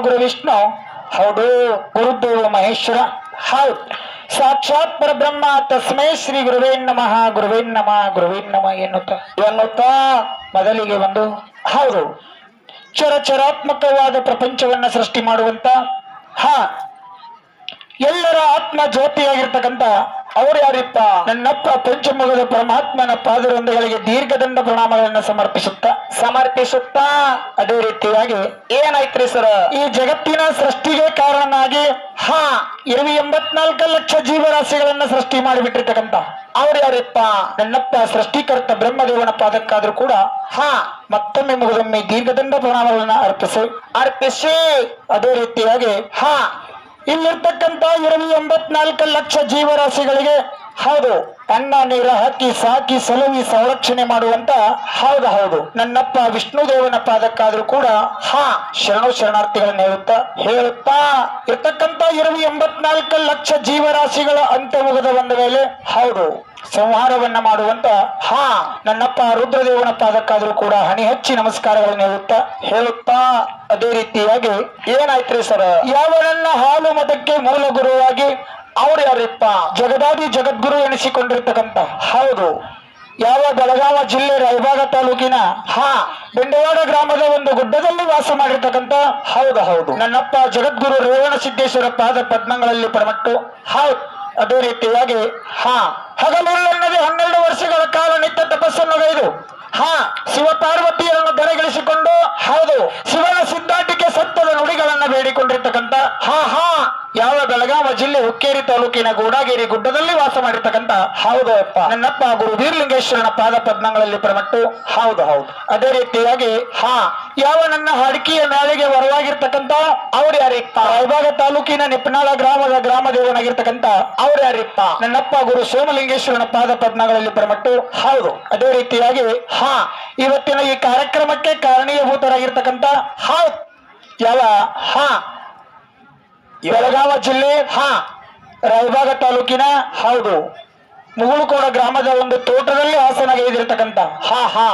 ಗುರು ವಿಷ್ಣು, ಹೌದು, ಗುರುದೇವ ಮಹೇಶ್ವರ ಹೌದು ಸಾಕ್ಷಾತ್ ಪರಬ್ರಹ್ಮ, ತಸ್ಮೈ ಶ್ರೀ ಗುರುವೇ ನಮಃ ಗುರುವೇ ನಮಃ, ಗುರುವೇ ನಮ ಎನ್ನುತ್ತ, ಎನ್ನುತ್ತಾ ಮೊದಲಿಗೆ ಒಂದು ಹೌದು. ಚರಚರಾತ್ಮಕವಾದ ಪ್ರಪಂಚವನ್ನ ಸೃಷ್ಟಿ ಮಾಡುವಂತ, ಹ, ಎಲ್ಲರ ಆತ್ಮ ಜ್ಯೋತಿಯಾಗಿರ್ತಕ್ಕಂಥ ಅವ್ರು ಯಾರಿಪ್ಪ? ನನ್ನಪ್ಪ ಪಂಚಮುಖದ ಪರಮಾತ್ಮನ ಪಾದರೊಂದುಗಳಿಗೆ ದೀರ್ಘದಂಡ ಪ್ರಣಾಮಗಳನ್ನು ಸಮರ್ಪಿಸುತ್ತಾ? ಸಮರ್ಪಿಸುತ್ತಾ? ಅದೇ ರೀತಿಯಾಗಿ ಏನಾಯ್ತ್ರಿ ಸರ್? ಈ ಜಗತ್ತಿನ ಸೃಷ್ಟಿಗೆ ಕಾರಣನಾಗಿ ಹಾ. ಇರುವ ಎಂಬತ್ನಾಲ್ಕು ಲಕ್ಷ ಜೀವರಾಶಿಗಳನ್ನ ಸೃಷ್ಟಿ ಮಾಡಿಬಿಟ್ಟಿರ್ತಕ್ಕಂತ ಅವ್ರು ಯಾರಿಪ್ಪ? ನನ್ನಪ್ಪ ಸೃಷ್ಟಿಕರ್ತ ಬ್ರಹ್ಮದೇವನ ಪಾದಕ್ಕಾದ್ರೂ ಕೂಡ ಹಾ. ಮತ್ತೊಮ್ಮೆ ಮುಗಿದೊಮ್ಮೆ ದೀರ್ಘದಂಡ ಪ್ರಣಾಮಗಳನ್ನ ಅರ್ಪಿಸಿ. ಅರ್ಪಿಸಿ. ಅದೇ ರೀತಿಯಾಗಿ ಹಾ. ಇಲ್ಲಿರ್ತಕ್ಕಂಥ ಇರವಿ ಎಂಬತ್ನಾಲ್ಕು ಲಕ್ಷ ಜೀವರಾಶಿಗಳಿಗೆ ಹೌದು, ಅನ್ನ, ನೀರ ಹಾಕಿ, ಸಾಕಿ ಸಲುವಿ ಸಂರಕ್ಷಣೆ ಮಾಡುವಂತ ಹೌದು ಹೌದು. ನನ್ನಪ್ಪ ವಿಷ್ಣು ದೇವನ ಪಾದಕ್ಕಾದ್ರೂ ಕೂಡ ಹಾ, ಶರಣು ಶರಣಾರ್ಥಿಗಳನ್ನ ಹೇಳುತ್ತಾ ಹೇಳುತ್ತಾ ಇರ್ತಕ್ಕಂತ ಇರವಿ ಎಂಬತ್ನಾಲ್ಕು ಲಕ್ಷ ಜೀವರಾಶಿಗಳ ಅಂತ್ಯ ಮುಗಿದ ಬಂದ ಮೇಲೆ ಹೌದು. ಸಂಹಾರವನ್ನ ಮಾಡುವಂತ, ಹಾ, ನನ್ನಪ್ಪ ರುದ್ರದೇವನ ಪಾದಕ್ಕಾದ್ರೂ ಕೂಡ ಹಣಿ ಹಚ್ಚಿ ನಮಸ್ಕಾರಗಳನ್ನು ಹೇಳುತ್ತಾ ಹೇಳುತ್ತಾ, ಅದೇ ರೀತಿಯಾಗಿ ಏನಾಯ್ತ್ರಿ ಸರ್? ಯಾವ ನನ್ನ ಹಾಲು ಮತಕ್ಕೆ ಮೂಲ ಗುರುವಾಗಿ ಅವ್ರು ಯಾರಿಪ್ಪ? ಜಗದಾದಿ ಜಗದ್ಗುರು ಎನಿಸಿಕೊಂಡಿರ್ತಕ್ಕಂತ. ಹೌದು. ಯಾವ ಬೆಳಗಾವ ಜಿಲ್ಲೆ ರಾಯಭಾಗ ತಾಲೂಕಿನ, ಹಾ, ಬೆಂಡವಾಡ ಗ್ರಾಮದ ಒಂದು ಗುಡ್ಡದಲ್ಲಿ ವಾಸ ಮಾಡಿರ್ತಕ್ಕಂತ, ಹೌದು ಹೌದು. ನನ್ನಪ್ಪ ಜಗದ್ಗುರು ರೇವಣ ಸಿದ್ದೇಶ್ವರ ಪಾದ ಪದ್ಮಗಳಲ್ಲಿ ಪರಮಟ್ಟು, ಹೌದು. ಅದೇ ರೀತಿಯಾಗಿ, ಹಾ ಹಗಲಿಲ್ಲದೆ ಹನ್ನೆರಡು ವರ್ಷಗಳ ಕಾಲ ನಿತ್ಯ ತಪಸ್ಸನ್ನು ಗೈದು ಹಾ ಶಿವ ಪಾರ್ವತಿಯರನ್ನು ದರೆಗಳಿಸಿಕೊಂಡು ಹೌದು, ಶಿವನ ಸಿದ್ಧಾಟಿಕೆ ಸತ್ಯದ ನುಡಿಗಳನ್ನ ಬೇಡಿಕೊಂಡಿರ್ತಕ್ಕಂಥ, ಹಾ ಹಾ ಬೆಳಗಾವ ಜಿಲ್ಲೆ ಹುಕ್ಕೇರಿ ತಾಲೂಕಿನ ಗೂಡಾಗೇರಿ ಗುಡ್ಡದಲ್ಲಿ ವಾಸ ಮಾಡಿರ್ತಕ್ಕಂಥ ಹೌದು ಅಪ್ಪ ನನ್ನಪ್ಪ ಗುರು ವೀರಲಿಂಗೇಶ್ವರನ ಪಾದ ಪದ್ಮಗಳಲ್ಲಿ ಪ್ರಮಟ್ಟು. ಹೌದು ಹೌದು. ಅದೇ ರೀತಿಯಾಗಿ ಹಾ ಯಾವ ನನ್ನ ಹಡಕಿಯ ನಾಳಿಗೆ ವರವಾಗಿರ್ತಕ್ಕಂಥ ಅವ್ರು ಯಾರಿಪ್ಪ? ರಾಯಬಾಗ ತಾಲೂಕಿನ ನಿಪ್ನಾಳ ಗ್ರಾಮದ ಗ್ರಾಮ ದೇವನಾಗಿರ್ತಕ್ಕಂಥ ಅವ್ರು ಯಾರಿಪ್ಪ? ನನ್ನಪ್ಪ ಗುರು ಸೋಮಲಿಂಗೇಶ್ವರನ ಪಾದ ಪದ್ಮಗಳಲ್ಲಿ ಪ್ರಮಟ್ಟು. ಹೌದು. ಅದೇ ರೀತಿಯಾಗಿ ಹಾ ಇವತ್ತಿನ ಈ ಕಾರ್ಯಕ್ರಮಕ್ಕೆ ಕಾರಣೀಯಭೂತರಾಗಿರ್ತಕ್ಕಂತ ಹೌದು. ಯಾವ ಹಾ ಬೆಳಗಾವ ಜಿಲ್ಲೆ ಹಾ ರಾಯಬಾಗ ತಾಲೂಕಿನ ಹೌದು. ಮುಗುಳುಕೋಡ ಗ್ರಾಮದ ಒಂದು ತೋಟದಲ್ಲಿ ಹಾಸನಗೈದಿರ್ತಕ್ಕಂಥ ಹಾ ಹಾ.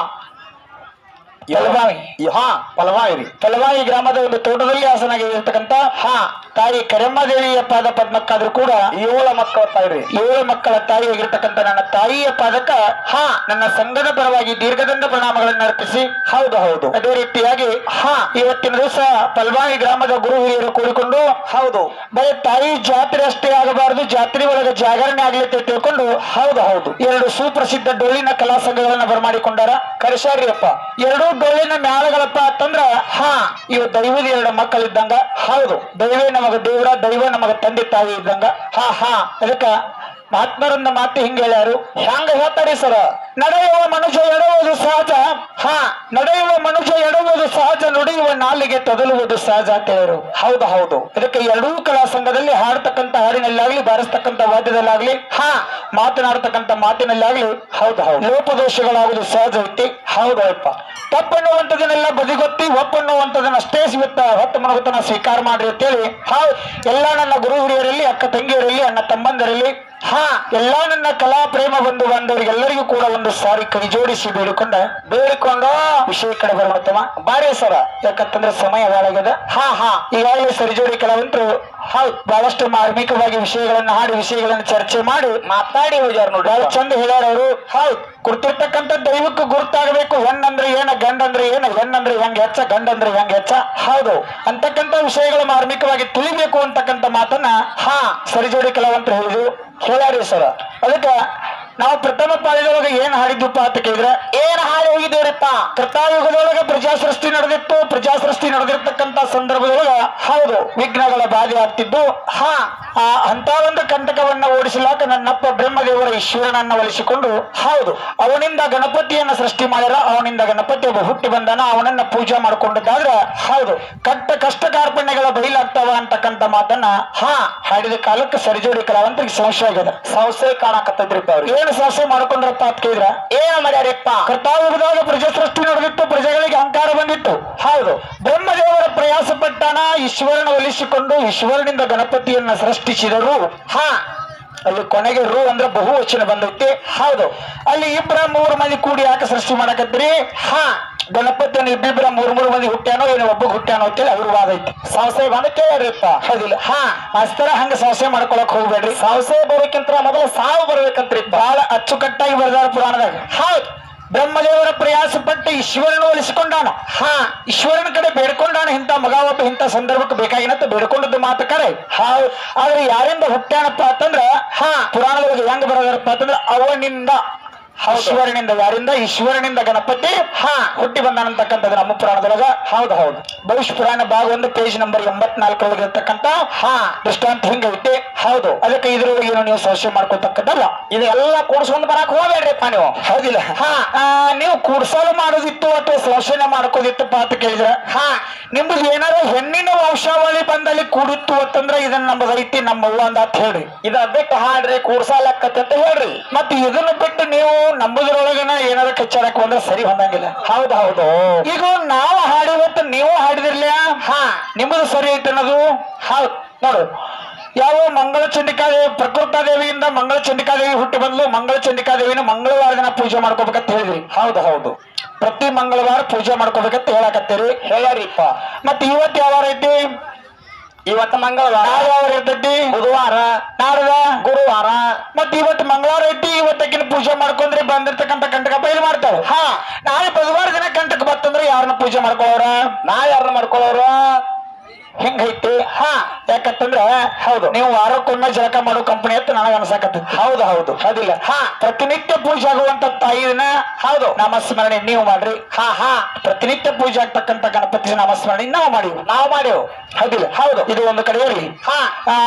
ಪಲವಾಯಿ. ಹಾ ಪಲವಾಯಿ ರೀ. ಪಲವಾಯಿ ಗ್ರಾಮದ ಒಂದು ತೋಟದಲ್ಲಿ ಹಾಸನಾಗಿರ್ತಕ್ಕಂಥ ಹಾ. ತಾಯಿ ಕರೆಮ್ಮ ದೇವಿಯ ಪಾದ ಪದ್ಮಕ್ಕಾದ್ರೂ ಕೂಡ ಏಳು ಮಕ್ಕಳ ತಾಯಿ ರೀ. ಏಳು ಮಕ್ಕಳ ತಾಯಿಯಾಗಿರ್ತಕ್ಕಂಥ ನನ್ನ ತಾಯಿಯ ಪಾದಕ ಹಾ. ನನ್ನ ಸಂಘದ ಪರವಾಗಿ ದೀರ್ಘದಂಡ ಪ್ರಣಾಮಗಳನ್ನು ಅರ್ಪಿಸಿ ಹೌದು ಹೌದು. ಅದೇ ರೀತಿಯಾಗಿ ಹಾ. ಇವತ್ತಿನ ದಿವಸ ಪಲ್ವಾಯಿ ಗ್ರಾಮದ ಗುರು ಹಿರಿಯರು ಕೂಡಿಕೊಂಡು ಹೌದು. ಬರೀ ತಾಯಿ ಜಾತ್ರೆ ಅಷ್ಟೇ ಆಗಬಾರದು ಜಾತ್ರೆ ಒಳಗೆ ಜಾಗರಣೆ ಆಗ್ಲಿ ಅಂತ ತಿಳ್ಕೊಂಡು ಹೌದು ಹೌದು. ಎರಡು ಸುಪ್ರಸಿದ್ಧ ಡೊಳ್ಳಿನ ಕಲಾ ಸಂಘಗಳನ್ನ ಬರಮಾಡಿಕೊಂಡಾರ ಕರೆಸಾರಿಯಪ್ಪ ಎರಡು ಡೊಳ್ಳಿನ ಮ್ಯಾಳಗಳಪ್ಪ ಅಂತಂದ್ರ, ಹಾ, ಇವ ದೈವದ ಎರಡು ಮಕ್ಕಳಿದ್ದಂಗ, ಹೌದು, ದೈವೇ ನಮಗ ದೇವರ, ದೈವ ನಮಗ ತಂದೆ ತಾಯಿ ಇದ್ದಂಗ, ಹಾ ಹಾ, ಅದಕ್ಕ ಮಹಾತ್ಮರನ್ನ ಮಾತು ಹಿಂಗ ಹೇಳ್ಯಾರು. ಹ್ಯಾಂಗ ಹೇಳ್ತಾರೆ ಸರ? ನಡೆಯುವ ಮನುಷ್ಯ ಎಡುವುದು ಸಹಜ ಹಾ ನಡೆಯುವ ಮನುಷ್ಯ ಎಡುವುದು ಸಹಜ ನುಡಿಯುವ ನಾಲಿಗೆ ತದಲುವುದು ಸಹಜ ಹೇಳಿರು ಹೌದು ಹೌದು. ಇದಕ್ಕೆ ಎರಡೂ ಕಲಾ ಸಂಘದಲ್ಲಿ ಹಾಡ್ತಕ್ಕಂತ ಹಾಡಿನಲ್ಲಾಗ್ಲಿ, ಬಾರಿಸ್ತಕ್ಕಂಥ ವಾದ್ಯದಲ್ಲಾಗ್ಲಿ, ಹಾ ಮಾತನಾಡ್ತಕ್ಕಂತ ಮಾತಿನಲ್ಲಾಗ್ಲಿ, ಹೌದು ಹೌದು. ಲೋಪದೋಷಗಳಾಗುವುದು ಸಹಜ ಐತಿ ಹೌದು ಅಪ್ಪ ತಪ್ಪನ್ನುವಂಥದನ್ನೆಲ್ಲ ಬದಿಗೊತ್ತಿ ಒಪ್ಪನ್ನುವಂಥದನ್ನ ಅಷ್ಟೇ ಸಿಗುತ್ತ ಹೊತ್ತು ಮನಗುತ್ತನ ಸ್ವೀಕಾರ ಮಾಡ್ರಿ ಹೌದು. ಎಲ್ಲ ನನ್ನ ಗುರು ಹಿರಿಯರಲ್ಲಿ ಅಕ್ಕ ತಂಗಿಯರಲ್ಲಿ, ಅಣ್ಣ ತಮ್ಮಂದರಲ್ಲಿ ಹಾ ಎಲ್ಲ ನನ್ನ ಕಲಾ ಪ್ರೇಮ ಬಂಧು ಬಂದವರಿಗೆಲ್ಲರಿಗೂ ಕೂಡ ಒಂದು ಸಾರಿ ಕೈ ಜೋಡಿಸಿ ಬೇಡಿಕೊಂಡ ಬೇಡಿಕೊಂಡು ವಿಷಯ ಕಡೆ ಬರೋಣ ಬಾರಿ ಸರ ಯಾಕಂತಂದ್ರೆ ಸಮಯ ಬಾಳಾಗದ ಹಾ ಹಾ ಈಗಾಗಲೇ ಸರಿಜೋಡಿ ಕಲಾವಂತರು ಹೌದು ಬಹಳಷ್ಟು ಮಾರ್ಮಿಕವಾಗಿ ವಿಷಯಗಳನ್ನ ಹಾಡಿ ವಿಷಯಗಳನ್ನ ಚರ್ಚೆ ಮಾಡಿ ಮಾತಾಡಿ ಹೋಗ್ಯಾರ ನೋಡಿ ಅವ್ರು ಚಂದ ಹೇಳ್ಯಾರ ಅವರು. ಹೌದು ಕುರ್ತಿರ್ತಕ್ಕಂಥ ದೈವಕ್ಕೂ ಗುರುತಾಗಬೇಕು. ಹೆಣ್ಣಂದ್ರೆ ಏನ ಗಂಡಂದ್ರೆ ಏನ ಹೆಣ್ಣಂದ್ರೆ ಹೆಂಗ್ ಹೆಚ್ಚ ಗಂಡಂದ್ರೆ ಹೆಂಗ್ ಹೆಚ್ಚ? ಹೌದು ಅಂತಕ್ಕಂಥ ವಿಷಯಗಳು ಮಾರ್ಮಿಕವಾಗಿ ತಿಳಿಬೇಕು ಅಂತಕ್ಕಂಥ ಮಾತನ್ನ ಹಾ. ಸರಿ ಜೋಡಿ ಕೆಲವಂತ ಹೇಳಿದ್ರು. ಹೇಳ್ಯಾರಿ ಸರ್ ಅದಕ್ಕೆ ನಾವು ಪ್ರಥಮ ಪಾಳಿದೊಳಗೆ ಏನ್ ಹಾಡಿದ್ದಪ್ಪ ಅಂತ ಕೇಳಿದ್ರೆ, ಏನ್ ಹಾಡಿ ಹೋಗಿದ್ದೇವ್ರಪ್ಪ? ಕೃತಾಯುಗದೊಳಗೆ ಪ್ರಜಾಸೃಷ್ಟಿ ನಡೆದಿತ್ತು. ಪ್ರಜಾಸೃಷ್ಟಿ ನಡೆದಿರ್ತಕ್ಕಂತ ಸಂದರ್ಭದೊಳಗ ಹೌದು, ವಿಘ್ನಗಳ ಬಾಧೆ ಆಗ್ತಿದ್ದು ಹಾ, ಆ ಅಂತ ಒಂದು ಕಂಟಕವನ್ನ ಓಡಿಸಲಾಕ ನನ್ನಪ್ಪ ಬ್ರಹ್ಮದೇವರ ಈಶ್ವರನನ್ನ ಒಲಿಸಿಕೊಂಡು, ಹೌದು, ಅವನಿಂದ ಗಣಪತಿಯನ್ನ ಸೃಷ್ಟಿ ಮಾಡ್ಯಾರ. ಅವನಿಂದ ಗಣಪತಿ ಒಬ್ಬ ಹುಟ್ಟಿ ಬಂದನ. ಅವನನ್ನ ಪೂಜೆ ಮಾಡ್ಕೊಂಡಿದ್ದಾದ್ರೆ, ಹೌದು, ಕಟ್ಟ ಕಷ್ಟ ಕಾರ್ಪಣ್ಯಗಳ ಬಯಲಾಗ್ತಾವ ಅಂತಕ್ಕಂತ ಮಾತನ್ನ, ಹಾ, ಹಾಡಿದ ಕಾಲಕ್ಕೆ ಸರಿಜೋಡಿ ಕಲಾವಂತರಿಗೆ ಸಂಶಯ ಆಗ್ಯದ. ಸಂಶಯ ಕಾಣಕತ್ತದ್ರಿಪ್ಪ ಅವ್ರು ಏನು ಸಂಶಯ ಮಾಡ್ಕೊಂಡ್ರಪ್ಪ ಅಂತ ಕೇಳಿದ್ರ? ಏನ ಮಾಡ್ಯಾರಪ್ಪ. ಕರ್ತಾಯುಗದಾಗ ಪ್ರಜಾ ಸೃಷ್ಟಿ ನಡೆದಿತ್ತು ಪ್ರಜೆಗಳಿಗೆ ಅಹಂಕಾರ ಬಂದಿತ್ತು. ಹೌದು. ಬ್ರಹ್ಮದೇವರ ಪ್ರಯಾಸ ಪಟ್ಟಣ ಈಶ್ವರನ ಒಲಿಸಿಕೊಂಡು ಈಶ್ವರನಿಂದ ಗಣಪತಿಯನ್ನ ಸೃಷ್ಟಿಸಿದರು. ಹಾ. ಅಲ್ಲಿ ಕೊನೆಗೆ ರು ಅಂದ್ರೆ ಬಹು ವಚನ ಬಂದೈತಿ. ಹೌದು. ಅಲ್ಲಿ ಇಬ್ಬರ ಮೂರು ಮಂದಿ ಕೂಡಿ ಯಾಕೆ ಸೃಷ್ಟಿ ಮಾಡಕತ್ರಿ ಹಾ ಗಣಪತಿಯನ್ನು ಇಬ್ಬಿಬ್ಬರ ಮೂರ್ ಮೂರು ಮಂದಿ ಹುಟ್ಟ್ಯಾನೋ ಏನೋ ಒಬ್ಬ ಹುಟ್ಟ್ಯಾನೋ ಅಂತೇಳಿ ಅವ್ರ ವಾದ ಐತಿ. ಸಂಸ್ಥೆ ಬಂದ ಕೇಳ್ರಿಪ್ಪ. ಹೌದಿಲ್ಲ. ಹಾ. ಮಾಸ್ತರ ಹಂಗ ಸಂಶಯ ಮಾಡ್ಕೊಳಕ್ ಹೋಗ್ಬೇಡ್ರಿ. ಸಾವಸೆ ಬರೋಕ್ಕಿಂತ ಮೊದಲು ಸಾವು ಬರ್ಬೇಕಂತ್ರಿ ಬಹಳ ಅಚ್ಚುಕಟ್ಟಾಗಿ ಬರ್ದಾರ ಪುರಾಣದಾಗ. ಹೌದ್. ಬ್ರಹ್ಮದೇವರ ಪ್ರಯಾಸ ಪಟ್ಟು ಈಶ್ವರನು ಒಲಿಸಿಕೊಂಡಾನ. ಹಾ. ಈಶ್ವರನ ಕಡೆ ಬೇಡ್ಕೊಂಡಾನ. ಇಂಥ ಮಗ ಒಬ್ಬ ಇಂಥ ಸಂದರ್ಭಕ್ಕೆ ಬೇಕಾಗಿನಂತ ಬೇಡ್ಕೊಂಡದ್ದು ಮಾತು ಕರೆ. ಹಾ ಆದ್ರೆ ಯಾರಿಂದ ಹುಟ್ಟ್ಯಾನಪ್ಪ ಅಂತಂದ್ರ ಹಾ. ಪುರಾಣದೊಳಗೆ ಹೆಂಗ್ ಬರೋದಾರಪ್ಪ ಅಂತಂದ್ರ ಅವನಿಂದ. ಈಶ್ವರನಿಂದ ಯಾರಿಂದ? ಈಶ್ವರನಿಂದ ಗಣಪತಿ. ಹಾ. ಹುಟ್ಟಿ ಬಂದಾನಂತಕ್ಕಂಥದ್ದು ನಮ್ಮ ಪುರಾಣದೊಳಗ. ಹೌದ್ ಹೌದು. ಭವಿಷ್ಯ ಪುರಾಣ ಭಾಗ ಒಂದು ಪೇಜ್ ನಂಬರ್ ಎಂಬತ್ನಾಲ್ಕರೊಳಗೆ ಇರ್ತಕ್ಕಂಥ ಹಾ ದೃಷ್ಟಾಂತ ಹಿಂಗೈತೆ? ಹೌದು. ಅದಕ್ಕೆ ಇದ್ರೊಳಗೆ ಏನು ನೀವು ಸಂಶಯ ಮಾಡ್ಕೊತಕ್ಕದ್ದಲ್ಲ ಇದೆಲ್ಲ ಕೂಡ್ಸ್ಕೊಂಡ್ ಬರಾಕ್ ಹೋಗ್ಬೇಡ್ರಿಪ್ಪ ನೀವು. ಹೌದಿಲ್ಲ. ಹಾ. ನೀವು ಕೂಡ್ಸಲು ಮಾಡೋದಿತ್ತು ಅಥವಾ ಶೋಷಣೆ ಮಾಡ್ಕೋದಿತ್ತು ಅಂತ ಕೇಳಿದ್ರೆ? ಹಾ. ನಿಮ್ದು ಏನಾದ್ರು ಹೆಣ್ಣಿನ ವಂಶಾವಳಿ ಬಂದಲ್ಲಿ ಕೂಡಿತ್ತು ಅಂತಂದ್ರೆ ಇದನ್ನ ನಮ್ಮ ಐತಿ ನಮ್ಮವ್ವ ಅಂದ ಅಂತ ಹೇಳ್ರಿ. ಇದ ಬಿಟ್ಟು ಹಾಡ್ರಿ ಕೂಡ್ಸಾಲಕ್ಕತ್ತೆ ಅಂತ ಹೇಳ್ರಿ. ಮತ್ತೆ ಇದನ್ನ ಬಿಟ್ಟು ನೀವು ನಂಬುದ್ರೊಳಗನ ಏನಾರ ಕಚ್ಚಾಡಕ್ ಬಂದ್ರೆ ಸರಿ ಹೊಂದಂಗಿಲ್ಲ. ಹೌದು ಹೌದು. ಈಗ ನಾವು ಹಾಡಿವತ್ತು ನೀವು ಹಾಡಿದಿರ್ಲ ಹಾ. ನಿಮ್ಮದು ಸರಿ ಐತೆ ಅನ್ನೋದು? ಹೌದು. ನೋಡು. ಯಾವ ಮಂಗಳ ಚಂಡಿಕಾದೇವಿ ಪ್ರಕೃತಾದೇವಿಯಿಂದ ಮಂಗಳ ಚಂಡಿಕಾದೇವಿ ಹುಟ್ಟಿ ಬಂದ್ಲು ಮಂಗಳ ಚಂಡಿಕಾದೇವಿನ ಮಂಗಳವಾರ ದಿನ ಪೂಜೆ ಮಾಡ್ಕೋಬೇಕಂತ ಹೇಳಿದ್ರಿ. ಹೌದು ಹೌದು. ಪ್ರತಿ ಮಂಗಳವಾರ ಪೂಜೆ ಮಾಡ್ಕೋಬೇಕಂತ ಹೇಳಕತ್ತೀರಿ. ಹೇಳ್ಯಾರಿಪ್ಪ ಮತ್ತೆ ಇವತ್ತು ಯಾವ ಐತಿ? ಇವತ್ತು ಮಂಗಳವಾರ. ಇರ್ತೈತಿ. ಬುಧವಾರ. ನಾಡ್ದ? ಗುರುವಾರ. ಮತ್ತೆ ಇವತ್ತು ಮಂಗಳವಾರ ಐತಿ ಇವತ್ತಕ್ಕಿನ ಪೂಜೆ ಮಾಡ್ಕೊಂಡ್ರೆ ಬಂದಿರ್ತಕ್ಕಂಥ ಕಂಟಕ ಬಯಲು ಮಾಡ್ತಾವ ಹಾ. ನಾಳೆ ಬುಧವಾರ ದಿನ ಕಂಟಕ ಬತ್ತಂದ್ರೆ ಯಾರನ್ನ ಪೂಜೆ ಮಾಡ್ಕೊಳ್ಳೋರ ನಾ ಯಾರನ್ನ ಮಾಡ್ಕೊಳ್ಳೋರು ಹಿಂಗೈತಿ? ಹಾ ಯಾಕಂತಂದ್ರ ಹೌದು. ನೀವು ವಾರಕ್ಕೊಮ್ಮೆ ಜಳಕ ಮಾಡೋ ಕಂಪನಿ ಅಂತ ನನಗೆ ಅನ್ಸಾಕತ್ತ ಹೌದು ಹೌದು. ಅದಿಲ್ಲ ಹಾ. ಪ್ರತಿನಿತ್ಯ ಪೂಜೆ ಆಗುವಂತ ತಾಯಿನ ಹೌದು. ನಮಸ್ಮರಣೆ ನೀವು ಮಾಡ್ರಿ. ಹಾ ಹಾ. ಪ್ರತಿನಿತ್ಯ ಪೂಜೆ ಆಗ್ತಕ್ಕಂತ ಗಣಪತಿ ನಮಸ್ಮರಣೆ ನಾವು ಮಾಡಿವು ನಾವು ಮಾಡೇವು ಅದಿಲ್ಲ ಹೌದು. ಇದು ಒಂದು ಕಡೆ ಇರಲಿ. ಹಾ.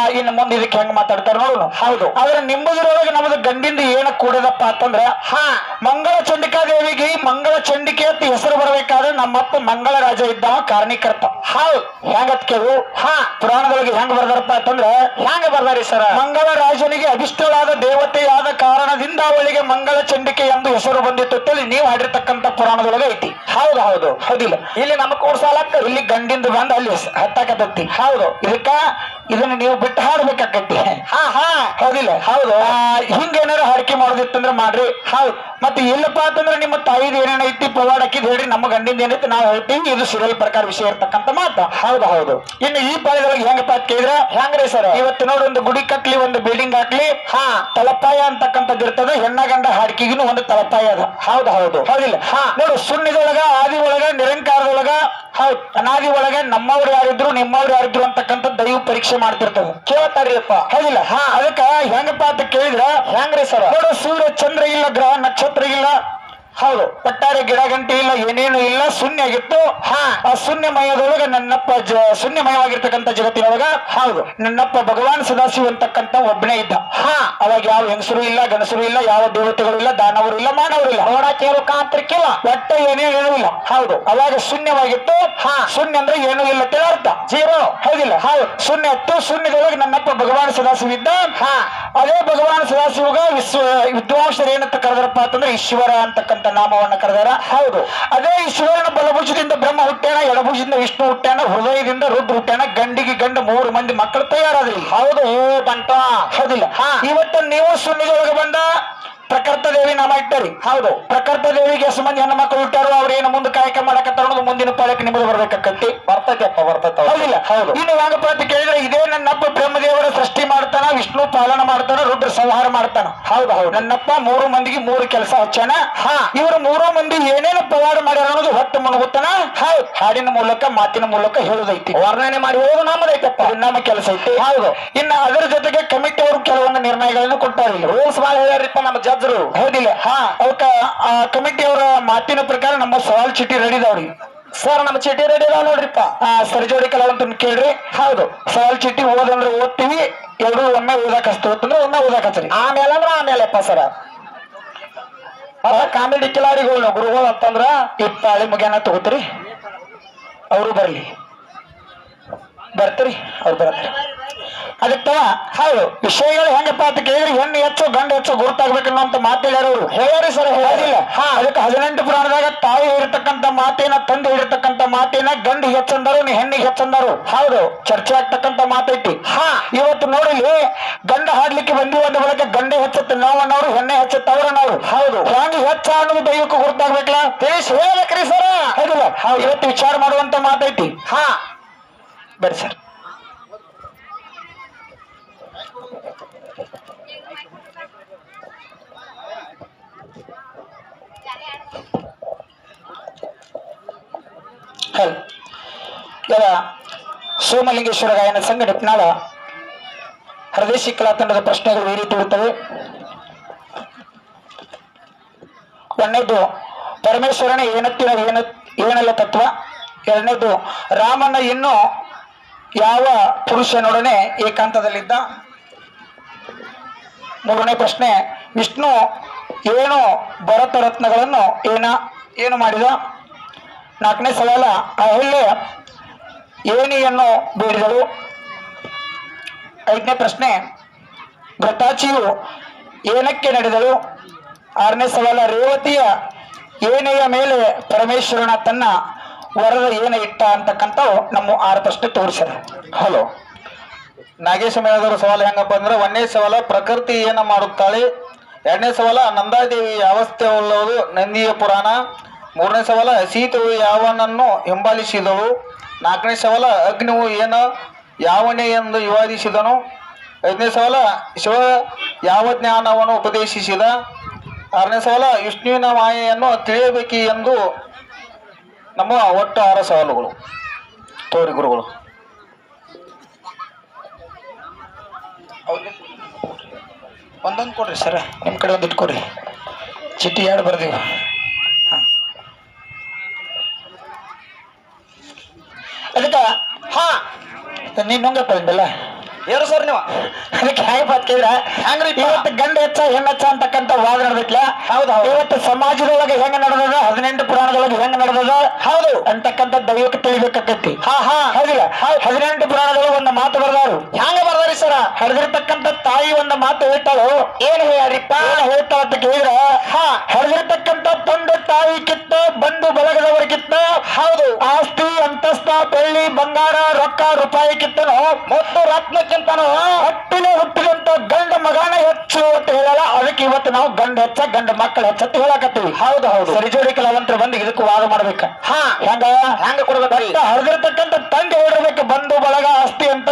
ಇನ್ನು ಮುಂದೆ ಇದಕ್ಕೆ ಹೆಂಗ್ ಮಾತಾಡ್ತಾರ ನೋಡೋನು. ಹೌದು. ಆದ್ರೆ ನಿಮ್ಮದ್ರೊಳಗೆ ನಮ್ದು ಗಂಡಿಂದ ಏನ ಕೂಡದಪ್ಪ ಅಂತಂದ್ರ ಹಾ. ಮಂಗಳ ಚಂಡಿಕಾ ದೇವಿಗೆ ಮಂಗಳ ಚಂಡಿಕೆ ಅಂತ ಹೆಸರು ಬರಬೇಕಾದ್ರೆ ನಮ್ಮಪ್ಪ ಮಂಗಳ ರಾಜ ಇದ್ದಾವ ಕಾರಣೀಕರ್ತ. ಹೌದು. ಹೆಂಗತ್ ಕೇಳು ಹಾ ಪುರಾಣದೊಳಗೆ ಹೆಂಗ್ ಬರ್ದಾರಪ್ಪ ಅಂತಂದ್ರೆ ಹೆಂಗ ಬರ್ದಾರಿ ಸರ? ಮಂಗಳ ರಾಜನಿಗೆ ಅಭಿಷ್ಟಳಾದ ದೇವತೆಯಾದ ಕಾರಣದಿಂದ ಅವಳಿಗೆ ಮಂಗಳ ಚಂಡಿಕೆ ಎಂದು ಹೆಸರು ಬಂದಿತ್ತು ಅಂತೇಳಿ ನೀವು ಹಾಡಿರ್ತಕ್ಕಂಥ ಪುರಾಣದೊಳಗೆ ಐತಿ. ಹೌದು ಹೌದು. ಹೌದಿಲ್ಲ? ಇಲ್ಲಿ ನಮ್ಮ ಕೂಡ್ಸಾಲಕ್ಕ ಇಲ್ಲಿ ಗಂಡಿಂದ ಬಂದ ಅಲ್ಲಿ ಹತ್ತಾಕತ್ತಿ ಹೌದು. ಇದಕ್ಕ ಇದನ್ನ ನೀವು ಬಿಟ್ಟು ಹಾಡ್ಬೇಕಾಕೈತಿ ಹಾ ಹಾ. ಹೌದಿಲ್ಲ? ಹೌದು. ಹಿಂಗೇನಾರ ಹಾಡಿಕೆ ಮಾಡೋದಿತ್ತಂದ್ರ ಮಾಡ್ರಿ. ಹೌದು. ಮತ್ತೆ ಇಲ್ಲಪ್ಪ ಅಂತಂದ್ರೆ ನಿಮ್ಮ ತಾಯಿದ ಏನೇನೈತಿ ಪವಾಡ್ ಹಾಕಿದ್ ಹೇಳ್ರಿ ನಮ್ಮ ಗಂಡಿಂದ ಏನೈತಿ ನಾವು ಹೇಳ್ತೀವಿ ಇದು ಸಿರಿಯಲ್ ಪ್ರಕಾರ ವಿಷಯ ಇರ್ತಕ್ಕಂಥ ಮಾತು. ಹೌದು ಹೌದು. ಇನ್ನು ಈ ಪಾಳದೊಳಗೆ ಹೆಂಗಪ್ಪ ಅಂತ ಕೇಳಿದ್ರ? ಹೆಂಗ್ರಿ ಸರ್? ಇವತ್ತು ನೋಡಿ ಒಂದು ಗುಡಿ ಕಟ್ಲಿ ಒಂದು ಬಿಲ್ಡಿಂಗ್ ಹಾಕ್ಲಿ ಹಾ. ತಲಪಾಯ ಅಂತಕ್ಕಂಥದ್ದು ಇರ್ತದೆ ಹೆಣ್ಣ ಗಂಡ ಹಾಡ್ಕಿಗಿನೂ ಒಂದು ತಲಪಾಯ ಅದ. ಹೌದು ಹೌದು. ಹೌದಿಲ್ಲ? ಹಾ. ನೋಡು ಸುಣ್ಣಿದೊಳಗ ಆದಿ ಒಳಗ ನಿರಂಕಾರದೊಳಗ ಹೌದ್ ಅನಾದಿ ಒಳಗೆ ನಮ್ಮವ್ರು ಯಾರಿದ್ರು ನಿಮ್ಮವ್ರು ಯಾರಿದ್ರು ಅಂತಕ್ಕಂಥ ದೈವ ಪರೀಕ್ಷೆ ಮಾಡ್ತಿರ್ತದೆ ಕೇಳ್ತಾರ್ರಿಪ್ಪ. ಹೌದಿಲ್ಲ? ಹಾ. ಅದಕ್ಕ ಹೆಂಗಪ್ಪ ಅಂತ ಕೇಳಿದ್ರ ಹೆಂಗ್ರಿ ಸರ್? ನೋಡು ಸೂರ್ಯ ಚಂದ್ರ ಇಲ್ಲ ಗ್ರಹ ನಕ್ಷತ್ರ ಇಲ್ಲ ಹೌದು. ಒಟ್ಟಾರೆ ಗಿಡ ಗಂಟೆ ಇಲ್ಲ ಏನೇನು ಇಲ್ಲ ಶೂನ್ಯ ಆಗಿತ್ತು. ಹಾ. ಆ ಶೂನ್ಯಮಯದೊಳಗ ನನ್ನಪ್ಪ ಜ ಶೂನ್ಯಮಯವಾಗಿರ್ತಕ್ಕಂಥ ಜಗತ್ತಿನೊಳಗ ಹೌದು. ನನ್ನಪ್ಪ ಭಗವಾನ್ ಸದಾಶಿವ ಅಂತಕ್ಕಂತ ಒಬ್ಬನೇ ಇದ್ದ. ಹಾ. ಅವಾಗ ಯಾವ ಹೆಂಗಸರು ಇಲ್ಲ ಗಣಸರು ಇಲ್ಲ ಯಾವ ದೇವತೆಗಳು ಇಲ್ಲ ದಾನವರು ಇಲ್ಲ ಮಾನವರು ಇಲ್ಲ. ಕೇಳು ಕಾಂತ್ರಿಕಿಲ್ಲ. ಒಟ್ಟ ಏನೇನು ಇಲ್ಲ ಹೌದು. ಅವಾಗ ಶೂನ್ಯವಾಗಿತ್ತು. ಹಾ. ಶೂನ್ಯ ಅಂದ್ರೆ ಏನು ಇಲ್ಲ ಅಂತ ಅರ್ಥ ಜೀರೋ. ಹೌದಿಲ್ಲ. ಹೌದು. ಶೂನ್ಯ ಇತ್ತು. ಶೂನ್ಯದೊಳಗೆ ನನ್ನಪ್ಪ ಭಗವಾನ್ ಸದಾಶಿವ ಇದ್ದ. ಹಾ ಅದೇ ಭಗವಾನ್ ಸದಾಶಿವಗ ವಿಶ್ವ ವಿದ್ವಾಂಸರು ಏನಂತ ಕರೆದಾರಪ್ಪ ಅಂತಂದ್ರೆ ಈಶ್ವರ ಅಂತಕ್ಕಂಥ ನಾಮವನ್ನ ಕರೆದಾರ. ಹೌದು. ಅದೇ ಈಶ್ವರನ ಬಲಭುಜದಿಂದ ಬ್ರಹ್ಮ ಹುಟ್ಟ್ಯಾನ ಎಡಭುಜದಿಂದ ವಿಷ್ಣು ಹುಟ್ಟ್ಯಾನ ಹೃದಯದಿಂದ ರುದ್ರ ಹುಟ್ಟ್ಯಾನ ಗಂಡಿಗೆ ಗಂಡ ಮೂರು ಮಂದಿ ಮಕ್ಕಳು ತಯಾರಾದ್ರಿ. ಹೌದು. ಬಂಟ. ಹೌದಿಲ್ಲ. ಹಾ. ಇವತ್ತು ನೀವು ಶೂನ್ಯದೊಳಗೆ ಬಂದ ಪ್ರಕರ್ತ ದೇವಿ ನಾಮ ಇಟ್ಟರಿ. ಹೌದು. ಪ್ರಕರ್ತ ದೇವಿಗೆ ಎಷ್ಟು ಮಂದಿ ಹೆಣ್ಣು ಮಕ್ಕಳು ಹುಟ್ಟಾರು ಅವ್ರು ಏನು ಮುಂದೆ ಕಾಯಕ ಮಾಡಕತ್ತಾರ ಅನ್ನೋದು ಮುಂದಿನ ಪಾಲಕ್ಕೆ ನಿಮಗೆ ಬರ್ಬೇಕಾಕತ್ತಿ. ಬರ್ತೈತಪ್ಪ ಬರ್ತೈತ ಹೌದಿಲ್ಲ? ಹೌದು. ಇನ್ನು ಯಾವಾಗ ಅಂತ ಕೇಳಿದ್ರೆ ಇದೇ ನನ್ನಪ್ಪ ಬ್ರಹ್ಮದೇವರ ಸೃಷ್ಟಿ ಮಾಡ್ತಾನ ವಿಷ್ಣು ಪಾಲನ ಮಾಡ್ತಾನ ರುದ್ರ ಸಂಹಾರ ಮಾಡ್ತಾನ. ಹೌದು ಹೌದು. ನನ್ನಪ್ಪ ಮೂರು ಮಂದಿಗೆ ಮೂರು ಕೆಲಸ ಹಚ್ಚಾನ. ಹಾ. ಇವರು ಮೂರು ಮಂದಿ ಏನೇನು ಪವಾಡ ಮಾಡ್ಯಾರ ಅನ್ನೋದು ಹೊಟ್ಟು ಮುಳುಗುತ್ತಾನ ಹೌದು. ಹಾಡಿನ ಮೂಲಕ ಮಾತಿನ ಮೂಲಕ ಹೇಳುದೈತಿ. ವರ್ಣನೆ ಮಾಡಿ ಹೋಗೋದು ನಮ್ಮದೈತಪ್ಪ. ನಮ್ಮ ಕೆಲಸ ಐತಿ ಹೌದು. ಇನ್ನು ಅದರ ಜೊತೆಗೆ ಕಮಿಟಿ ಅವರು ಕೆಲವೊಂದು ನಿರ್ಣಯಗಳನ್ನು ಕೊಟ್ಟಾರ ರೂಲ್ಸ್ ಬಾಳ ಹೇಳ್ಯಾರಿಪ್ಪ ನಮ್ಮ ಜಜ್ರು ಹೌದಿಲ್ಲ. ಹಾ ಅವಕ್ಕ ಆ ಕಮಿಟಿ ಅವರ ಮಾತಿನ ಪ್ರಕಾರ ನಮ್ಮ ಸವಾಲ್ ಚೀಟಿ ರೆಡಿ ಇದಾವ್ರಿ ಸರ್ ನಮ್ಮ ಚೀಟಿ ರೆಡಿ ಇದಾವ ನೋಡ್ರಿಪ್ಪ. ಆ ಸರ್ಜೋಡಿ ಅಂತ ಕೇಳ್ರಿ. ಹೌದು. ಸವಾಲ್ ಚೀಟಿ ಓದಂದ್ರೆ ಓದ್ತೀವಿ ಎರಡು ಒಮ್ಮೆ ಓದಾಕ್ ಹಚ್ತೀವಿ ಅಂತಂದ್ರೆ ಒಮ್ಮೆ ಓದಾಕ್ ಹಚ್ರಿ ಆಮೇಲೆ ಅಂದ್ರೆ ಆಮೇಲೆಪ್ಪ ಸರ. ಕಾಮಿಡಿ ಕಿಲಾಡಿಗಳು ಗುರುಗಳು ಅಂತಂದ್ರ ಇಪ್ಪಾಳಿ ಮುಗ್ಯಾನ ತಗೋತೀರಿ. ಅವರು ಬರ್ಲಿ. ಬರ್ತೀರಿ ಅವ್ರು ಬರ್ತಾರೆ ಅದಕ್ಕ ಹೌದು ವಿಷಯಗಳು ಹೆಂಗಪ್ಪ ಅಂತ ಕೇಳಿದ್ರೆ ಹೆಣ್ಣು ಹೆಚ್ಚು ಗಂಡು ಹೆಚ್ಚು ಗುರುತಾಗ್ಬೇಕು ಅನ್ನೋ ಮಾತು ಹೇಳ್ಯಾರ ಹೇಳಿ ಹೇಳ್ಯಾರಿ ಸರ್ ಹೇಳಿಲ್ಲ ಅದಕ್ಕೆ ಹದಿನೆಂಟು ಪುರಾಣದಾಗ ತಾಯಿ ಹೇಳಿರ್ತಕ್ಕಂಥ ಮಾತೇನ ತಂದೆ ಹೇಳಿರ್ತಕ್ಕಂಥ ಮಾತೇನ ಗಂಡು ಹೆಚ್ಚಂದರು ನೀ ಹೆಣ್ಣಿಗೆ ಹೆಚ್ಚಂದರು. ಹೌದು ಚರ್ಚೆ ಆಗ್ತಕ್ಕಂಥ ಮಾತೈತಿ. ಹಾ. ಇವತ್ತು ನೋಡಿಲಿ ಗಂಡ ಹಾಡ್ಲಿಕ್ಕೆ ಬಂದಿ ಒಂದು ಬಳಿಕ ಗಂಡೆ ಹೆಚ್ಚುತ್ತೆ ನಾವು ಅನ್ನೋರು ಹೆಣ್ಣೆ ಹೆಚ್ಚುತ್ತೆ ಅನ್ನೋರು. ಹೌದು. ಹೆಂಗ್ ಹೆಚ್ಚ ಅನ್ನೋದು ದೈವಕ್ಕೆ ಗುರುತಾಗ್ಬೇಕಲ್ಲ? ತಿಳಿಸಿ ಹೇಳ್ಬೇಕ್ರಿ ಸರ್. ಹೌದಿಲ್ಲ? ಇವತ್ತು ವಿಚಾರ ಮಾಡುವಂತ ಮಾತೈತಿ. ಹಾ. ಬರ್ರಿ ಸರ್. ಹೌದು. ಸೋಮಲಿಂಗೇಶ್ವರ ಗಾಯನ ಸಂಘ ನಿಪ್ನಾಳ ಕಲಾ ತಂಡದ ಪ್ರಶ್ನೆಗಳು ಈ ರೀತಿ ಇರುತ್ತವೆ. ಒಂದನೇದು, ಪರಮೇಶ್ವರನ ಏನತ್ತಿನ ಏನ, ಏನಲ್ಲ ತತ್ವ? ಎರಡನೇದು, ರಾಮನ ಇನ್ನು ಯಾವ ಪುರುಷನೊಡನೆ ಏಕಾಂತದಲ್ಲಿದ್ದ? ಮೂರನೇ ಪ್ರಶ್ನೆ, ವಿಷ್ಣು ಏನು ಭರತರತ್ನಗಳನ್ನು ಏನ, ಏನು ಮಾಡಿದ? ನಾಲ್ಕನೇ ಸವಾಲ ಅಹಲ್ಯ ಏಣಿಯನ್ನು ಬೇಡಿದಳು. ಐದನೇ ಪ್ರಶ್ನೆ ಘಟಾಚಿಯು ಏನಕ್ಕೆ ನಡೆದಳು? ಆರನೇ ಸವಾಲ ರೇವತಿಯ ಏನೆಯ ಮೇಲೆ ಪರಮೇಶ್ವರನ ತನ್ನ ವರದ ಏನ ಇಟ್ಟ ಅಂತಕ್ಕಂಥವು ನಮ್ಮ ಆರು ಪ್ರಶ್ನೆ ತೋರಿಸಿದೆ. ಹಲೋ. ನಾಗೇಶ ಮೇಳದವರ ಸವಾಲು ಹೆಂಗಪ್ಪ ಅಂದ್ರೆ, ಒಂದನೇ ಸವಾಲ ಪ್ರಕೃತಿ ಏನ ಮಾಡುತ್ತಾಳೆ, ಎರಡನೇ ಸವಾಲ ನಂದಾದೇವಿ ಅವಸ್ಥೆ ಉಳ್ಳವರು ನಂದಿಯ ಪುರಾಣ ಮೂರನೇ ಸವಾಲ ಸೀತೆಯು ಯಾವನನ್ನು ಹಿಂಬಾಲಿಸಿದಳು? ನಾಲ್ಕನೇ ಸವಾಲ, ಅಗ್ನಿವು ಏನ ಯಾವನೇ ಎಂದು ವಿವಾದಿಸಿದನು? ಐದನೇ ಸವಾಲ, ಶಿವ ಯಾವ ಜ್ಞಾನವನ್ನು ಉಪದೇಶಿಸಿದ? ಆರನೇ ಸವಾಲ, ವಿಷ್ಣುವಿನ ಮಾಯೆಯನ್ನು ತಿಳಿಯಬೇಕು ಎಂದು ನಮ್ಮ ಒಟ್ಟು ಆರು ಸವಾಲುಗಳು. ತೋರಿ ಗುರುಗಳು. ಒಂದೊಂದು ಕೊಡ್ರಿ ಸರ್, ನಿಮ್ಮ ಕಡೆ ಒಂದು ಇಟ್ಕೊಡ್ರಿ ಚಿಟ್ಟಿ ಎರಡು ಬರ್ದೀವಿ ಹಾಂ ಅದಕ್ಕೆ ಹಾ ನೀನು ನುಂಗಪ್ಪ ಇಂದಲ್ಲ ಏನು ಸರ್ ನೀವು. ಅದಕ್ಕೆ ಪಾತ್ ಕೇಳಿದ್ರ? ಹಂಗ್ರಿ ಇವತ್ತು ಗಂಡ ಹೆಚ್ಚ ಹೆಣ್ಣೆಚ್ಚ ಅಂತಕ್ಕಂಥ ವಾದ ನಡೆದಿತ್ಲ? ಹೌದು, ಹೌದು. ಇವತ್ತು ಸಮಾಜದೊಳಗೆ ಹೆಂಗ ನಡೆದದ? ಹದಿನೆಂಟು ಪುರಾಣದೊಳಗೆ ಹೆಂಗ ನಡೆದದ? ಹೌದು. ಅಂತಕ್ಕಂಥ ದೈವಕ್ಕೆ ತಿಳಿಬೇಕಾಕೈತಿ ಹಾ ಹಾ. ಹೌದಿಲ್ಲ? ಹದಿನೆಂಟು ಪುರಾಣದೊಳಗೆ ಒಂದು ಮಾತು ಬರ್ದಾರು. ಹ್ಯಾಂಗ ಹರಿದಿರ್ತಕ್ಕಂಥ ತಾಯಿ ಒಂದ ಮಾತು ಹೇಳ್ತಾಳು? ಏನು ಹೇಳ್ರಿಪ್ಪ ಹೇಳ್ತಾಳ ಅಂತ ಕೇಳಿದ್ರ? ಹಾ. ಹರಿದಿರ್ತಕ್ಕಂಥ ತಂದೆ ತಾಯಿ ಕಿತ್ತ ಬಂಧು ಬಳಗದವರ ಕಿತ್ತ ಹೌದು. ಆಸ್ತಿ ಅಂತಸ್ತ ಬೆಳ್ಳಿ ಬಂಗಾರ ರೊಕ್ಕ ರೂಪಾಯಿ ಕಿತ್ತನು? ಮತ್ತು ರತ್ನಕ್ಕಿಂತನು ಹಟ್ಟಿನ ಹುಟ್ಟಿದಂತ ಗಂಡ ಮಗನ ಹೆಚ್ಚು ಅಂತ ಹೇಳಲ್ಲ. ಅದಕ್ಕೆ ಇವತ್ತು ನಾವು ಗಂಡ ಹೆಚ್ಚ ಗಂಡ ಮಕ್ಕಳ ಹೆಚ್ಚ ಅಂತ ಹೇಳಕತ್ತೀವಿ. ಹೌದು ಹೌದು. ಸರಿಜೋಡಿ ಕಲಾವಂತರು ಬಂದು ಇದಕ್ಕೂ ವಾದ ಮಾಡ್ಬೇಕ. ಹಾ. ಹೆಂಗ? ಹೆಂಗ ಕೊಡ್ಬೇಕು ಹೊಡೆದಿರ್ತಕ್ಕಂತ ತಂದೆ ಹೇಳಿರ್ಬೇಕು ಬಂದು ಬಳಗ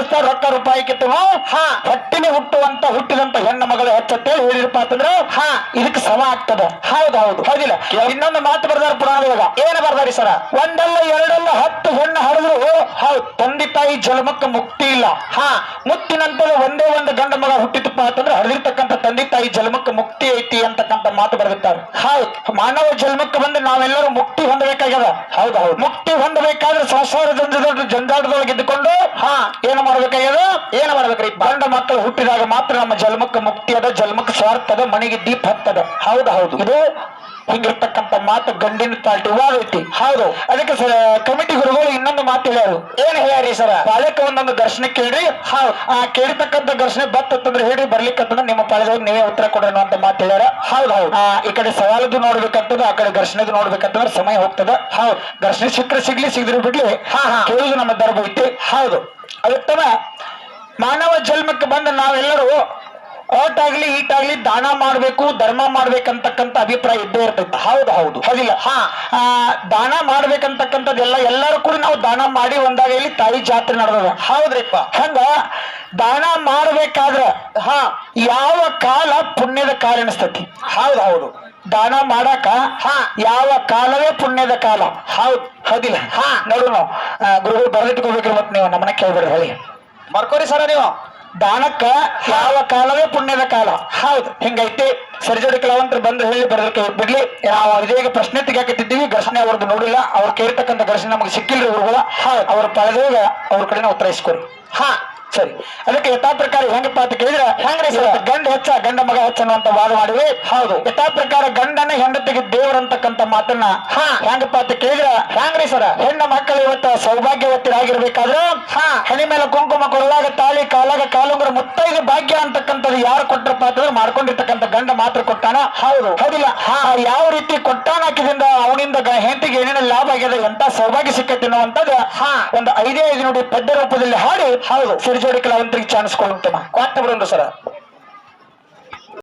ಅಂತಸ್ತ ರೊಕ್ಕ ರೂಪಾಯಿ ಕಿತ್ತು ಹಾ. ಹೊಟ್ಟಿಲೆ ಹುಟ್ಟುವಂತ ಹುಟ್ಟಿದಂತ ಹೆಣ್ಣು ಮಗಳು ಹೆಚ್ಚತ್ತೆ ಹೇಳಿರಪ್ಪ ಅಂತಂದ್ರ ಹಾ. ಇದಕ್ಕೆ ಸಮ ಆಗ್ತದ. ಹೌದು ಹೌದು. ಹೌದಿಲ್ಲ ಇನ್ನೊಂದು ಮಾತು ಬರ್ದಾರ ಪುರಾಣ ಏನ ಬರ್ದಾರಿ ಸರ? ಒಂದಲ್ಲ ಎರಡಲ್ಲ ಹತ್ತು ಹೆಣ್ಣು ಹರಿದ್ರು ಹೌದು. ತಂದೆ ತಾಯಿ ಜನ್ಮಕ್ಕೆ ಮುಕ್ತಿ ಇಲ್ಲ. ಹಾ. ಮುಕ್ತಿ ನಂತರ ಒಂದೇ ಒಂದು ಗಂಡ ಮಗ ಹುಟ್ಟಿತಪ್ಪ ಅಂತಂದ್ರೆ ಹರಿದಿರ್ತಕ್ಕಂತ ತಂದೆ ತಾಯಿ ಜನ್ಮಕ್ಕೆ ಮುಕ್ತಿ ಐತಿ ಅಂತಕ್ಕಂತ ಮಾತು ಬರೆದಿರ್ತಾರೆ. ಹೌದು. ಮಾನವ ಜನ್ಮಕ್ಕೆ ಬಂದು ನಾವೆಲ್ಲರೂ ಮುಕ್ತಿ ಹೊಂದಬೇಕಾಗ್ಯದ? ಹೌದು ಹೌದು. ಮುಕ್ತಿ ಹೊಂದಬೇಕಾದ್ರೆ ಸಂಸಾರ ಜಂಜಾಟ ಜಂಜಾಟದೊಳಗೆ ಇದ್ದುಕೊಂಡು ಹಾ. ಏನು ಮಾಡ್ಬೇಕಾಗ್ಯದ? ಏನು ಮಾಡ್ಬೇಕ್ರಿ? ಗಂಡ ಮಕ್ಕಳು ಹುಟ್ಟಿದಾಗ ಮಾತ್ರ ನಮ್ಮ ಜನ್ಮಕ್ಕೆ ಮುಕ್ತಿ ಅದ ಜನ್ಮಕ್ಕೆ ಸ್ವಾರ್ಥ ಅದ ಮನೆಗೆ ದೀಪ ಹತ್ತದ. ಹೌದು ಹೌದು. ಇದು ಹಿಂಗಿರ್ತಕ್ಕಂತ ಮಾತು ಗಂಡಿನ ಪಾರ್ಟಿ ವಾದ ಐತಿ. ಹೌದು. ಅದಕ್ಕೆ ಸರ್ ಕಮಿಟಿ ಗುರುಗಳು ಇನ್ನೊಂದು ಮಾತು ಹೇಳ್ಯಾರು. ಏನ್ ಹೇಳ್ಯಾರಿ ಸರ್? ಪಾಳ್ಯಕ್ಕೆ ಒಂದೊಂದು ಘರ್ಷಣೆ ಕೇಳ್ರಿ. ಹೌದು. ಆ ಕೇಳಿರ್ತಕ್ಕಂಥ ಘರ್ಷಣೆ ಬತ್ತಂದ್ರೆ ಹೇಳಿ ಬರ್ಲಿಕ್ಕಂತಂದ್ರೆ ನಿಮ್ಮ ಪಾಳ್ಯದವ್ರು ನೀವೇ ಉತ್ತರ ಕೊಡ್ರಿ ಅಂತ ಮಾತು ಹೇಳ್ಯಾರ. ಹೌದು ಹೌದು. ಆ ಈ ಕಡೆ ಸವಾಲದ್ದು ನೋಡ್ಬೇಕಂತದ ಆ ಕಡೆ ಘರ್ಷಣೆದು ನೋಡ್ಬೇಕಂತಂದ್ರೆ ಸಮಯ ಹೋಗ್ತದ. ಹೌದು. ಘರ್ಷಣೆ ಸಿಕ್ಕರೆ ಸಿಗ್ಲಿ ಸಿಗದ್ರು ಬಿಡ್ಲಿ. ಹಾ ಹಾ. ಕೇಳುದು ನಮ್ಮ ದರ್ಬ ಐತಿ. ಹೌದು. ಅದಕ್ಕೆ ಮಾನವ ಜನ್ಮಕ್ಕೆ ಬಂದ ನಾವೆಲ್ಲರೂ ಓಟಾಗ್ಲಿ ಈಟಾಗ್ಲಿ ದಾನ ಮಾಡ್ಬೇಕು ಧರ್ಮ ಮಾಡ್ಬೇಕಂತಕ್ಕಂಥ ಅಭಿಪ್ರಾಯ ಇದ್ದೇ ಇರ್ತೈತೆ. ಹೌದು ಹೌದು. ಹೌದಿಲ್ಲ? ಹಾ. ದಾನ ಮಾಡ್ಬೇಕಂತಕ್ಕಂಥದ್ದೆಲ್ಲ ಎಲ್ಲರೂ ಕೂಡ ನಾವು ದಾನ ಮಾಡಿ ಒಂದಾಗ ಇಲ್ಲಿ ತಾಯಿ ಜಾತ್ರೆ ನಡೆದ ಹೌದ್ರಿಪ್ಪ. ಹಂಗ ದಾನ ಮಾಡ್ಬೇಕಾದ್ರ ಹಾ. ಯಾವ ಕಾಲ ಪುಣ್ಯದ ಕಾಲ ಎನಿಸ್ತತಿ ಹೌದು ಹೌದು. ದಾನ ಮಾಡಾಕ ಹಾ. ಯಾವ ಕಾಲವೇ ಪುಣ್ಯದ ಕಾಲ. ಹೌದು. ಹೌದಿಲ್ಲ ಹಾ. ನೋಡು ನಾವು. ಗುರುಗಳು ಬರೆದಿಟ್ಕೋಬೇಕ್ರಿ ಮತ್ತೆ ನೀವು. ನಮ್ಮನ್ನ ಕೇಳ್ಬೇಡ್ರಿ ಹೇಳಿ ಬರ್ಕೋರಿ ಸರ ನೀವು. ದಾನಕ್ಕ ಯಾವ ಕಾಲವೇ ಪುಣ್ಯದ ಕಾಲ. ಹೌದು. ಹಿಂಗೈತಿ. ಸರ್ಜೋಡಿ ಕಲಾವಂತರು ಬಂದು ಹೇಳಿ ಬರೋದಕ್ಕೆ ಬಿಡ್ಲಿ ನಾವು ವಿಜಯಗೆ ಪ್ರಶ್ನೆ ತೆಗಿಯಾಕತ್ತಿದ್ದೀವಿ. ಘರ್ಷಣೆ ಅವ್ರದ್ದು ನೋಡಿಲ್ಲ. ಅವ್ರು ಕೇಳ್ತಕ್ಕಂಥ ಘರ್ಷಣೆ ನಮಗೆ ಸಿಕ್ಕಿಲ್ರಿ ಗುರುಗಳ. ಅವ್ರ ಪಡೆದಾಗ ಅವ್ರ ಕಡೆನ ಉತ್ತರಿಸ್ಕೊರಿ ಹಾ. ಸರಿ. ಅದಕ್ಕೆ ಯಥಾ ಪ್ರಕಾರ ಹೆಂಗಪ್ಪ ಅಂತ ಕೇಳಿದ್ರೆ ಹೆಂಗ್ರಿ ಸರ್? ಗಂಡ ಹೆಚ್ಚ ಗಂಡ ಮಗ ಹೆಚ್ಚ ಅನ್ನುವಂತ ವಾದ ಮಾಡಿವಿ ಹೌದು. ಯಥಾ ಪ್ರಕಾರ ಗಂಡನ ಹೆಂಡತಿಗೆ ದೇವರಂತಕ್ಕಂತ ಮಾತನ್ನ ಹಾ. ಹೆಂಗಪ್ಪ ಅಂತ ಕೇಳಿದ್ರೆ ಹೆಂಗ್ರಿ ಸರ? ಹೆಣ್ಣ ಮಕ್ಕಳು ಇವತ್ತ ಸೌಭಾಗ್ಯವತಿರಾಗಿರ್ಬೇಕಾದ್ರೆ ಹಾ. ಹಣಿ ಮೇಲೆ ಕುಂಕುಮ ಕೊಡಲಾಗ ತಾಳಿ ಕಾಲಾಗ ಕಾಲುಂಗ್ರ ಮುತ್ತೈದು ಭಾಗ್ಯ ಅಂತಕ್ಕಂಥದ್ದು ಯಾರು ಕೊಟ್ಟರಪ್ಪ ಅಂತಂದ್ರೆ ಮಾಡ್ಕೊಂಡಿರ್ತಕ್ಕಂಥ ಗಂಡ ಮಾತ್ರ ಕೊಟ್ಟಾನ? ಹೌದು. ಹೌದಿಲ್ಲ. ಹಾ. ಯಾವ ರೀತಿ ಕೊಟ್ಟಾನ ಹಾಕಿದಿಂದ ಅವನಿಂದ ಹೆಂಡತಿಗೆ ಏನೇನು ಲಾಭ ಆಗ್ಯದ ಎಂತ ಸೌಭಾಗ್ಯ ಸಿಕ್ಕತ್ತೆ ಅನ್ನುವಂಥದ್ದು ಹಾ. ಒಂದು ಐದೇ ಐದು ನೋಡಿ ಪದ್ಯ ರೂಪದಲ್ಲಿ ಹಾಡಿ ಹೌದು. ಸಿರಿಜೋಡಿ ಕಲಾವಂತರಿಗೆ ಚಾನ್ಸ್ ಕೊಡುತ್ತಮ್ಮ ಕೊಟ್ಟ ಬಿಡೋಣ ಸರ